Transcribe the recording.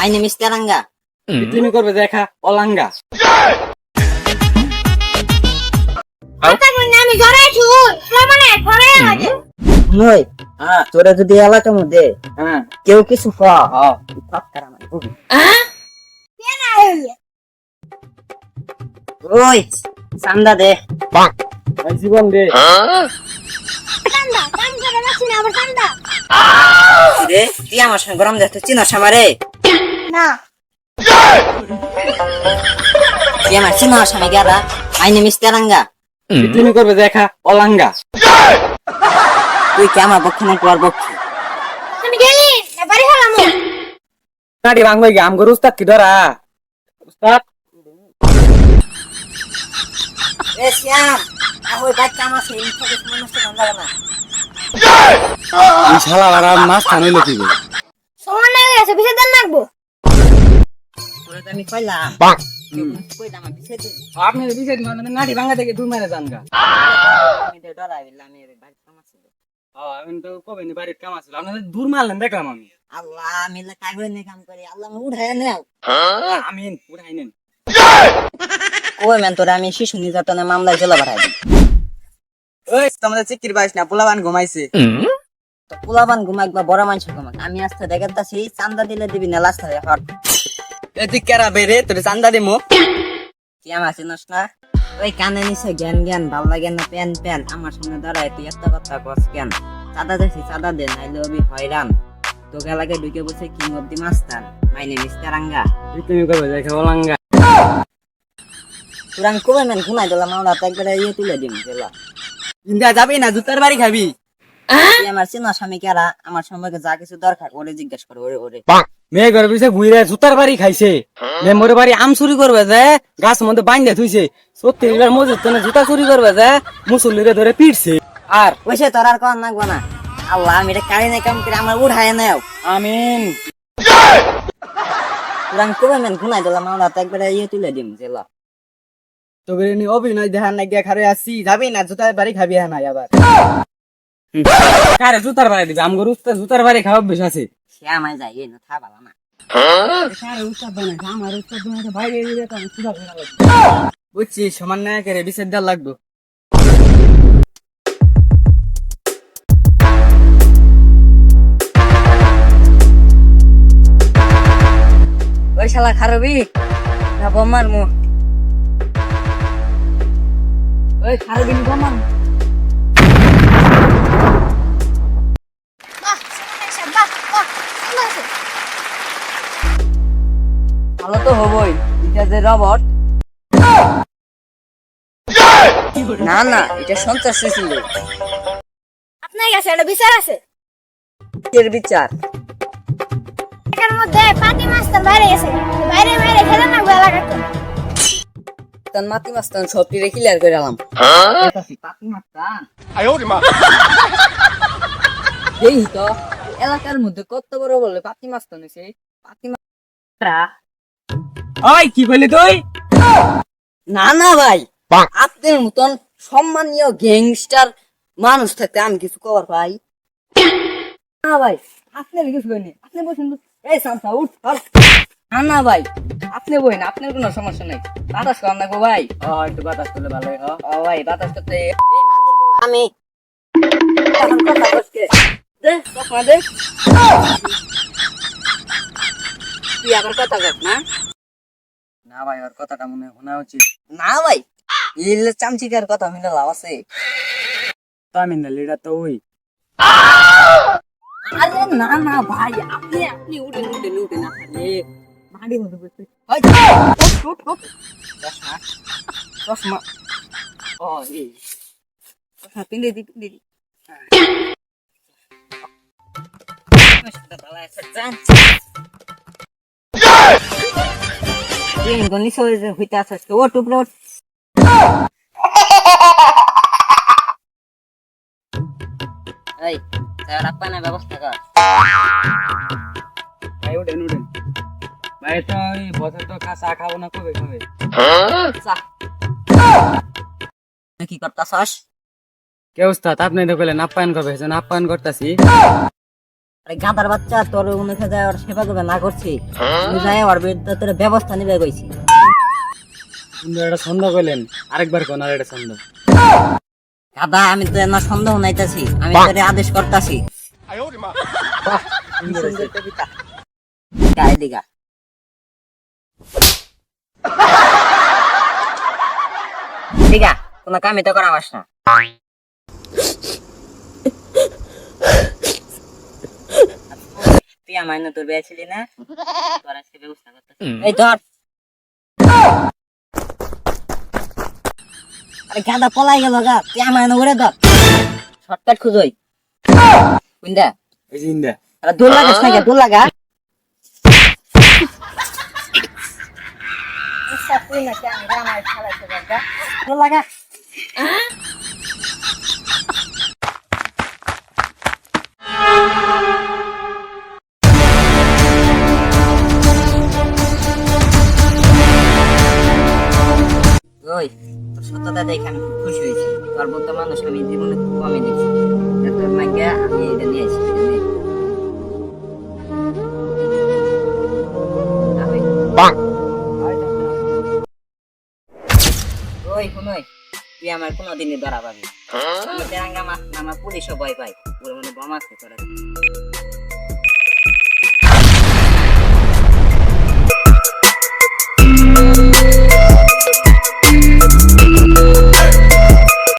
My name is তেরাঙ্গা তুমি করবে দেখা অলাঙ্গা। আমি ঘরে ছুট মানে ঘরে লাগে নই হ্যাঁ। তোরা যদি এলাকার মধ্যে হ্যাঁ। কেউ কিছু খা হ্যাঁ। কেন ওই? চান্দা দে। ভাই জীবন দে। ঠান্ডা কাম করে না আবার ঠান্ডা রে তুই আমার সঙ্গে গরম দেখতে চিনস আমারে? না। আমার চিনস আমি গেরা মাই নেম ইস তেরাঙ্গা তুমি করবে দেখা অলাঙ্গা। তুই কি আমার পক্ষে নাকি ওর পক্ষে? তুমি গেলি? না বাড়ি হলাম। নাটি ভাঙবে কি আমগো উস্তাদ কি ধরা? উস্তাদ এ শ্যাম ওই বাচ্চা আমার সেই থেকে সমস্ত গন্ধ না। এই শালা বারা মাছ খানিল কি আমি কইলাম কইলাম আমি বিছে দিন। আপনি দিছে নাটি ভাঙা থেকে দূর মেরে যান গা। আমি তো ডরাই বললাম আমি বাড়ি হ্যাঁ, আমি তো কবে নি বাড়ির কাম আছিল আপনাদের দূর মারলেন দেখলাম আমি। আল্লাহ মিলে কাগজ নিয়ে কাম করি। আল্লাহ আমি উঠাই নেও। আমি উঠাই নেন। ম্যান তোরা আমি শিশু নির্যাতনের মামলায় জেলা বাড়াই দিই। ওই তোমাদের চিকির বাইস না পোলাবান ঘুমাইছে। পোলাবান ঘুমাক বা বড় মানুষ ঘুমাক আমি আসতে দেখাতাছি চান্দা দিলে দিবি না লাস্ট হট। তুই কেরা বেরে তোর চান্দা দিমু কি আমার চিনস না ওই কানে নিছে জ্ঞান জ্ঞান ভালো লাগে না প্যান প্যান আমার সামনে দাঁড়ায় তুই এত কথা কস কেন চাঁদা দেখছি চাঁদা দে নাইলে অবি হয়রান তোকে লাগে ঢুকে বসে king of the master my name is Tiranga তুমি করবে দেখা অলাঙ্গা তোরা আমি কবে ম্যান ঘুমাই দিলাম আমরা তো একবারে ইয়ে তুলে দিম ইন্দা যাবি না জুতার বাড়ি খাবি আমার চিনস আমি কেরা আমার সম্পর্কে যা কিছু দরকার ওরে জিজ্ঞেস কর ওরে ওরে মেয়ে ঘর পিছে ঘুরে জুতার বাড়ি খাইছে। মেম্বরের বাড়ি আম চুরি করবে যে গাছ মধ্যে বাইন্দে থুইছে। সত্যি এবার মজুর তো জুতা চুরি করবে যে মুসল্লিরে ধরে পিটছে। আর ওইসে তোর আর কন নাকবো না। আল্লাহ আমি এটা কারি নাই কাম করে আমার উঠায় নেও। আমিন। আমি কবে ম্যান ঘুমাই দিলাম আমরা তো একবারে ইয়ে তুলে দিম জেলা। তোকে নি অভিনয় দেখার না গিয়া খারে আসছি যাবি না জুতার বাড়ি খাবি না আবার। কারে জুতার বাড়ি দিবি? উস্তাদ জুতার বাড়ি খাওয়া বেশ আছে। সে আমায় যাই এই না থা ভালো না বুঝছি সমান না করে বিশেষ দেওয়ার লাগবে ওই শালা খারবি না বোমার মু ওই খারবি বোমার যে রবট। না না এটা সন্ত্রাস ছিল। আপনার কাছে একটা বিচার আছে? এর বিচার? এটার মধ্যে পাতি মাস্টার বাইরে গেছে। বাইরে বাইরে খেলে না গোলা কাটতো। তখন মাতি মাস্তান সবটি রে ক্লিয়ার করে পাতি মাস্তান এই তো এলাকার মধ্যে কত বড় বলে পাতি মাস্তান হয়েছে? পাতি মাস্তা ওই কি কইলি তুই? না না ভাই। আপনার মতন সম্মানীয় গ্যাংস্টার মানুষ থাকতে আমি কিছু কবার পাই না ভাই আপনার কিছু কইনি আপনি বসেন। এই সামসা উঠ। না না ভাই আপনি বইন আপনার কোনো সমস্যা নেই। বাতাস কম না গো ভাই। ও একটু বাতাস করলে ভালো হয় ও ভাই বাতাস করতে আমি। এখন কথা বলছে। দে চশমা দে। তুই আবার কথা কর না? না ভাই ওর কথাটা মনে শোনা উচিত। না ভাই ইলে চামচিকার কথা মিলে লাভ আছে। তামিল লিডার তো ওই। আরে না না ভাই আপনি আপনি উঠেন উঠেন উঠেন আপনি। মাটি মধ্যে বসে। চশমা ও এই। চশমা পিন্দে দি পিন্দে দি। হইতে আসছে ও টুকরো এই স্যার আপনার ব্যবস্থা কর ভাই উঠেন উঠেন ভাই তো ওই বছর তো কাঁচা খাব না কবে কবে চা কি করতাছস কে উস্তাদ আপনি তো কইলেন আপ্যায়ন করবে সেজন্য আপ্যায়ন করতেছি আরে গাদার বাচ্চা তোর উনিকে যায় ওর সেবা করবে না করছি। যায় ওর বিরুদ্ধে তোর ব্যবস্থা নিবে কইছি। সুন্দর একটা ছন্দ কইলেন আরেকবার কোন আর ছন্দ। গাদা আমি তো না সন্দেহ নাইতাছি আমি তোর আদেশ করতাছি। গায়ে দিগা দিগা কোনো কামই তো করা না। তুই আমার না তোর বিয়ে ছিলি না। তোর আজকে ব্যবস্থা করতেছি এই ধর। আরে গাদা পলাই গেল গা। তুই আমার না উড়ে ধর। শর্টকাট খুঁজোই। বুঝলা এই যে ইন্দা আরে দূর লাগাস না কে দূর লাগা দূর লাগা। সততা দেখে আমি খুব খুশি হয়েছি। তোর মতো মানুষ আমি জীবনে খুব কমই দেখছি। তোর মাইকে আমি এটা নিয়ে ওই আমার কোনোদিনই ধরা পাবি হ্যাঁ? আমার পুলিশও ভয় পাই। বোমা